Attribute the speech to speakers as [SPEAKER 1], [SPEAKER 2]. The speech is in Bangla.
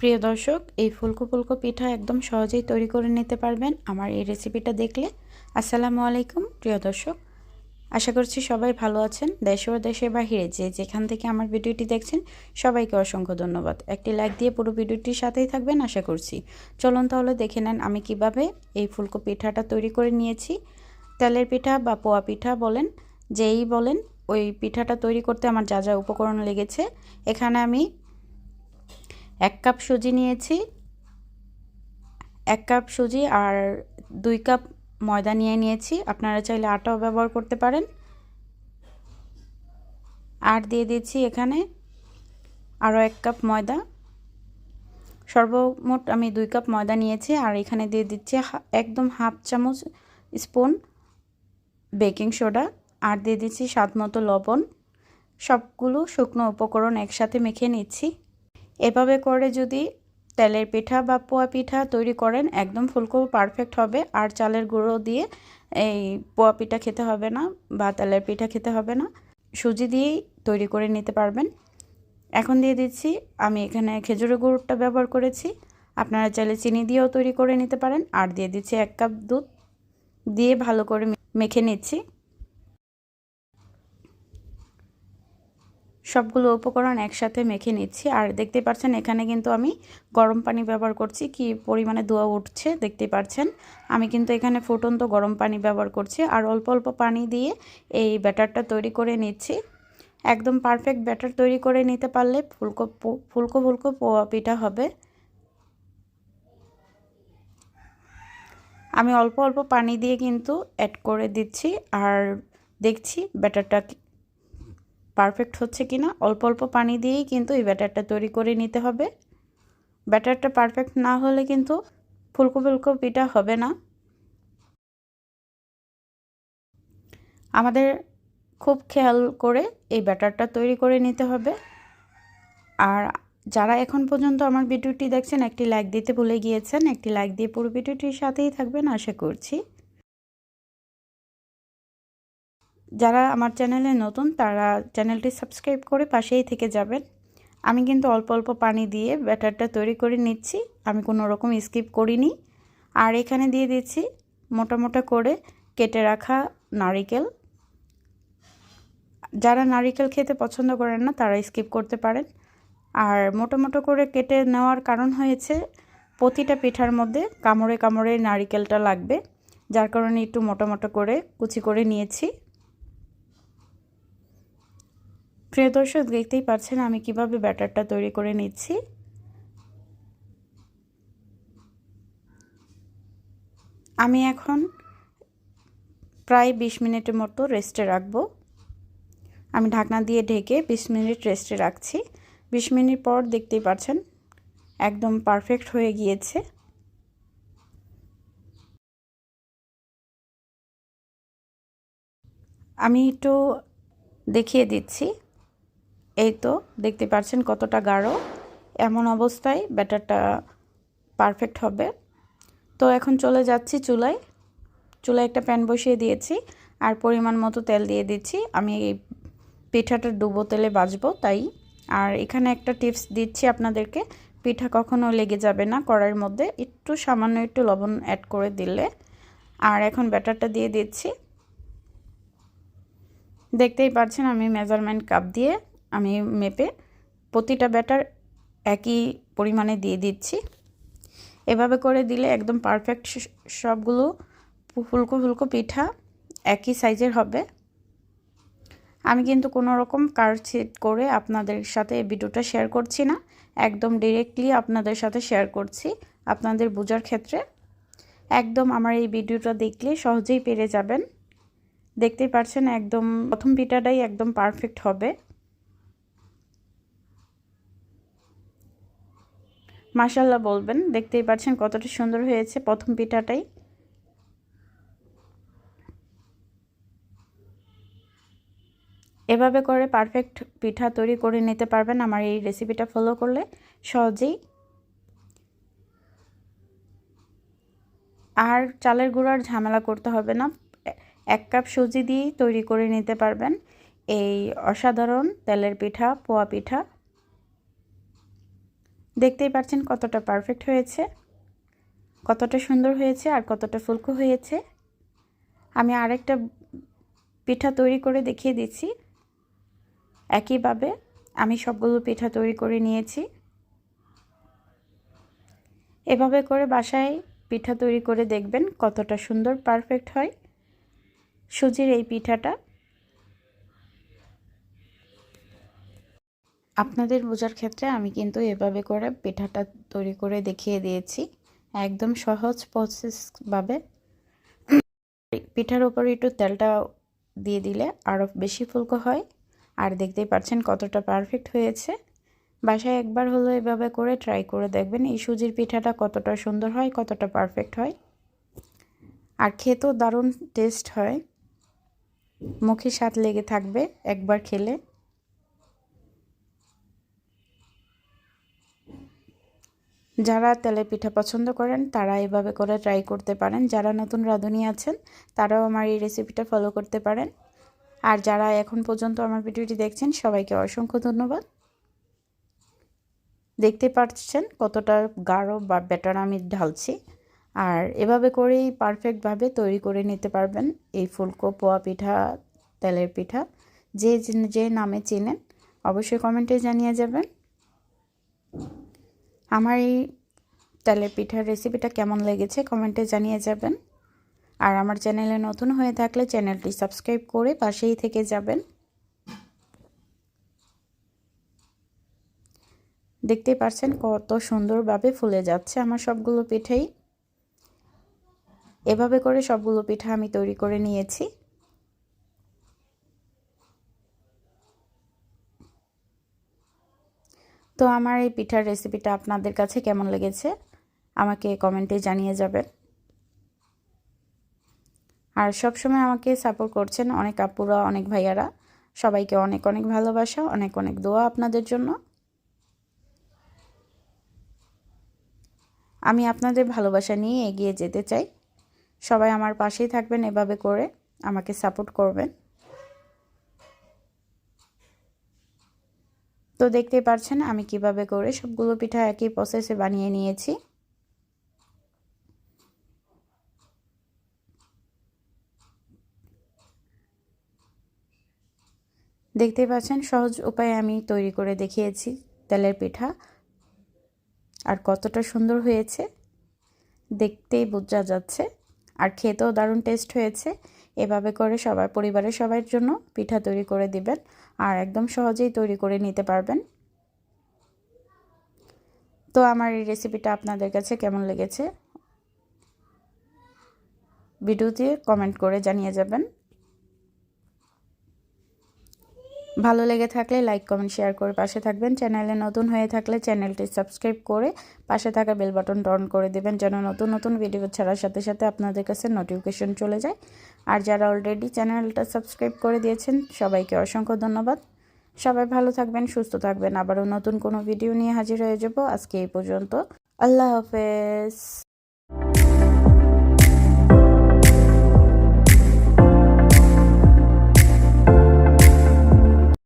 [SPEAKER 1] প্রিয় দর্শক, এই ফুলকো ফুলকো পিঠা একদম সহজেই তৈরি করে নিতে পারবেন আমার এই রেসিপিটা দেখলে। আসসালামু আলাইকুম, প্রিয় দর্শক। আশা করছি সবাই ভালো আছেন, দেশ ও দেশের বাহিরে যে যেখান থেকে আমার ভিডিওটি দেখছেন, সবাইকে অসংখ্য ধন্যবাদ। একটি লাইক দিয়ে পুরো ভিডিওটির সাথেই থাকবেন, আশা করছি। চলুন তাহলে দেখে নেন আমি কীভাবে এই ফুলকো পিঠাটা তৈরি করে নিয়েছি। তেলের পিঠা বা পোয়া পিঠা বলেন, যেই বলেন, ওই পিঠাটা তৈরি করতে আমার যা যা উপকরণ লেগেছে, এখানে আমি এক কাপ সুজি নিয়েছি, এক কাপ সুজি আর দুই কাপ ময়দা নিয়ে নিয়েছি। আপনারা চাইলে আটাও ব্যবহার করতে পারেন। আর দিয়ে দিচ্ছি এখানে আরও এক কাপ ময়দা। সর্বমোট আমি দুই কাপ ময়দা নিয়েছি আর এখানে দিয়ে দিচ্ছি একদম হাফ চামচ স্পুন বেকিং সোডা আর দিয়ে দিচ্ছি স্বাদ মতো লবণ। সবগুলো শুকনো উপকরণ একসাথে মেখে নিচ্ছি। এভাবে করে যদি তেলের পিঠা বা পোয়া পিঠা তৈরি করেন, একদম ফুলকো পারফেক্ট হবে। আর চালের গুঁড়ো দিয়ে এই পোয়া পিঠা খেতে হবে না বা তেলের পিঠা খেতে হবে না। সুজি দিয়েই তৈরি করে নিতে পারবেন। এখন দিয়ে দিচ্ছি, আমি এখানে খেজুরের গুঁড়োটা ব্যবহার করেছি। আপনারা চাইলে চিনি দিয়েও তৈরি করে নিতে পারেন। আর দিয়ে দিচ্ছি এক কাপ দুধ। দিয়ে ভালো করে মেখে নিচ্ছি। সবগুলো উপকরণ একসাথে মেখে নিচ্ছি। আর দেখতে পাচ্ছেন, এখানে কিন্তু আমি গরম পানি ব্যবহার করছি। কি পরিমাণে ধোয়া উঠছে দেখতে পাচ্ছেন। আমি কিন্তু এখানে ফুটন্ত গরম পানি ব্যবহার করছি। আর অল্প অল্প পানি দিয়ে এই ব্যাটারটা তৈরি করে নিচ্ছি। একদম পারফেক্ট ব্যাটার তৈরি করে নিতে পারলে ফুলকো ফুলকো ফুলকো পোয়া পিঠা হবে। আমি অল্প অল্প পানি দিয়ে কিন্তু অ্যাড করে দিচ্ছি। আর দেখছি ব্যাটারটা পারফেক্ট হচ্ছে কি না অল্প অল্প পানি দিয়েই কিন্তু এই ব্যাটারটা তৈরি করে নিতে হবে। ব্যাটারটা পারফেক্ট না হলে কিন্তু ফুলকো ফুলকো পিঠা হবে না। আমাদের খুব খেয়াল করে এই ব্যাটারটা তৈরি করে নিতে হবে। আর যারা এখন পর্যন্ত আমার ভিডিওটি দেখছেন, একটি লাইক দিতে ভুলে গিয়েছেন, একটি লাইক দিয়ে পুরো ভিডিওটির সাথেই থাকবেন, আশা করছি। যারা আমার চ্যানেলে নতুন, তারা চ্যানেলটি সাবস্ক্রাইব করে পাশেই থেকে যাবেন। আমি কিন্তু অল্প অল্প পানি দিয়ে ব্যাটারটা তৈরি করে নিচ্ছি। আমি কোনো রকম স্কিপ করিনি। আর এখানে দিয়ে দিচ্ছি মোটা মোটা করে কেটে রাখা নারিকেল। যারা নারিকেল খেতে পছন্দ করেন না, তারা স্কিপ করতে পারেন। আর মোটো মোটো করে কেটে নেওয়ার কারণ হয়েছে, প্রতিটা পিঠার মধ্যে কামড়ে কামড়ে নারিকেলটা লাগবে। যার কারণে একটু মোটো মোটো করে কুচি করে নিয়েছি। প্রিয় দর্শক, দেখতেই পাচ্ছেন আমি কীভাবে ব্যাটারটা তৈরি করে নিচ্ছি। আমি এখন প্রায় বিশ মিনিটের মতো রেস্টে রাখব। আমি ঢাকনা দিয়ে ঢেকে বিশ মিনিট রেস্টে রাখছি। বিশ মিনিট পর দেখতেই পাচ্ছেন একদম পারফেক্ট হয়ে গিয়েছে। আমি একটু দেখিয়ে দিচ্ছি। এই তো দেখতে পাচ্ছেন কতটা গাঢ়। এমন অবস্থায় ব্যাটারটা পারফেক্ট হবে। তো এখন চলে যাচ্ছি চুলায়। চুলায় একটা প্যান বসিয়ে দিয়েছি আর পরিমাণ মতো তেল দিয়ে দিচ্ছি। আমি এই পিঠাটা ডুবো তেলে বাজবো তাই। আর এখানে একটা টিপস দিচ্ছি আপনাদেরকে, পিঠা কখনো লেগে যাবে না কড়াইয়ের মধ্যে। একটু সামান্য একটু লবণ অ্যাড করে দিলে। আর এখন ব্যাটারটা দিয়ে দিচ্ছি। দেখতেই পাচ্ছেন আমি মেজারমেন্ট কাপ দিয়ে আমি মেপে প্রতিটা ব্যাটার একই পরিমাণে দিয়ে দিচ্ছি। এভাবে করে দিলে একদম পারফেক্ট সবগুলো ফুলকো ফুলকো পিঠা একই সাইজের হবে। আমি কিন্তু কোনো রকম কারছিট করে আপনাদের সাথে ভিডিওটা শেয়ার করছি না। একদম ডিরেক্টলি আপনাদের সাথে শেয়ার করছি আপনাদের বোঝার ক্ষেত্রে। একদম আমার এই ভিডিওটা দেখলে সহজেই পেরে যাবেন। দেখতেই পাচ্ছেন একদম প্রথম পিঠাটাই একদম পারফেক্ট হবে। মাসাল্লাহ বলবেন, দেখতেই পাচ্ছেন কতটা সুন্দর হয়েছে প্রথম পিঠাটাই। এভাবে করে পারফেক্ট পিঠা তৈরি করে নিতে পারবেন, আমার এই রেসিপিটা ফলো করলে সহজেই। আর চালের গুঁড়ার ঝামেলা করতে হবে না, এক কাপ সুজি দিয়েই তৈরি করে নিতে পারবেন। এই অসাধারণ তেলের পিঠা, পোয়া পিঠা দেখতেই পাচ্ছেন কতটা পারফেক্ট হয়েছে, কতটা সুন্দর হয়েছে আর কতটা ফুলকো হয়েছে। আমি আরেকটা পিঠা তৈরি করে দেখিয়ে দিচ্ছি। একইভাবে আমি সবগুলো পিঠা তৈরি করে নিয়েছি। এভাবে করে বাসায় পিঠা তৈরি করে দেখবেন কতটা সুন্দর পারফেক্ট হয়। সুজির এই পিঠাটা আপনাদের বোঝার ক্ষেত্রে আমি কিন্তু এভাবে করে পিঠাটা তৈরি করে দেখিয়ে দিয়েছি। একদম সহজ প্রসেসভাবে পিঠার উপরে একটু তেলটা দিয়ে দিলে আরও বেশি ফুলকো হয়। আর দেখতেই পাচ্ছেন কতটা পারফেক্ট হয়েছে। বাসায় একবার হলো এভাবে করে ট্রাই করে দেখবেন এই সুজির পিঠাটা কতটা সুন্দর হয়, কতটা পারফেক্ট হয়। আর খেতেও দারুণ টেস্ট হয়। মুখে স্বাদ লেগে থাকবে একবার খেলে। যারা তেলের পিঠা পছন্দ করেন, তারা এভাবে করে ট্রাই করতে পারেন। যারা নতুন রাঁধুনি আছেন, তারাও আমার এই রেসিপিটা ফলো করতে পারেন। আর যারা এখন পর্যন্ত আমার ভিডিওটি দেখছেন, সবাইকে অসংখ্য ধন্যবাদ। দেখতে পাচ্ছেন কতটা গাঢ় বা ব্যাটার আমি ঢালছি। আর এভাবে করেই পারফেক্টভাবে তৈরি করে নিতে পারবেন এই ফুলকো পোয়া পিঠা, তেলের পিঠা। যে যে নামে চেনেন, অবশ্যই কমেন্টে জানিয়ে যাবেন। আমার এই তেলের পিঠার রেসিপিটা কেমন লেগেছে কমেন্টে জানিয়ে যাবেন। আর আমার চ্যানেলে নতুন হয়ে থাকলে চ্যানেলটি সাবস্ক্রাইব করে পাশেই থেকে যাবেন। দেখতে পাচ্ছেন কত সুন্দরভাবে ফুলে যাচ্ছে আমার সবগুলো পিঠেই। এভাবে করে সবগুলো পিঠা আমি তৈরি করে নিয়েছি। তো আমার এই পিঠার রেসিপিটা আপনাদের কাছে কেমন লেগেছে? আমাকে কমেন্টে জানিয়ে যাবেন। আর সব সময় আমাকে সাপোর্ট করছেন অনেক আপুরা, অনেক ভাইয়ারা। সবাইকে অনেক অনেক ভালোবাসা, অনেক অনেক দোয়া আপনাদের জন্য। আমি আপনাদের ভালোবাসা নিয়ে এগিয়ে যেতে চাই। সবাই আমার পাশেই থাকবেন এভাবে করে আমাকে সাপোর্ট করবেন। তো দেখতে পাচ্ছেন আমি কীভাবে করে সবগুলো পিঠা একই প্রসেসে বানিয়ে নিয়েছি। দেখতে পাচ্ছেন, সহজ উপায়ে আমি তৈরি করে দেখিয়েছি তেলের পিঠা। আর কতটা সুন্দর হয়েছে, দেখতেই বোঝা যাচ্ছে। আর খেতেও দারুণ টেস্ট হয়েছে। এভাবে করে সবার পরিবারের সবার জন্য পিঠা তৈরি করে দিবেন আর একদম সহজেই তৈরি করে নিতে পারবেন। তো আমার এই রেসিপিটা আপনাদের কাছে কেমন লেগেছে? ভিডিওতে কমেন্ট করে জানিয়ে যাবেন। ভালো লেগে থাকলে লাইক, কমেন্ট, শেয়ার করে পাশে থাকবেন। চ্যানেলে নতুন হয়ে থাকলে চ্যানেলটি সাবস্ক্রাইব করে পাশে থাকা বেল বাটন অন করে দেবেন যেন নতুন নতুন ভিডিও ছাড়ার সাথে সাথে আপনাদের কাছে নোটিফিকেশন চলে যায়। আর যারা অলরেডি চ্যানেলটা সাবস্ক্রাইব করে দিয়েছেন, সবাইকে অসংখ্য ধন্যবাদ। সবাই ভালো থাকবেন, সুস্থ থাকবেন। আবারও নতুন কোনো ভিডিও নিয়ে হাজির হয়ে যাব। আজকে এই পর্যন্ত। আল্লাহ হাফেজ।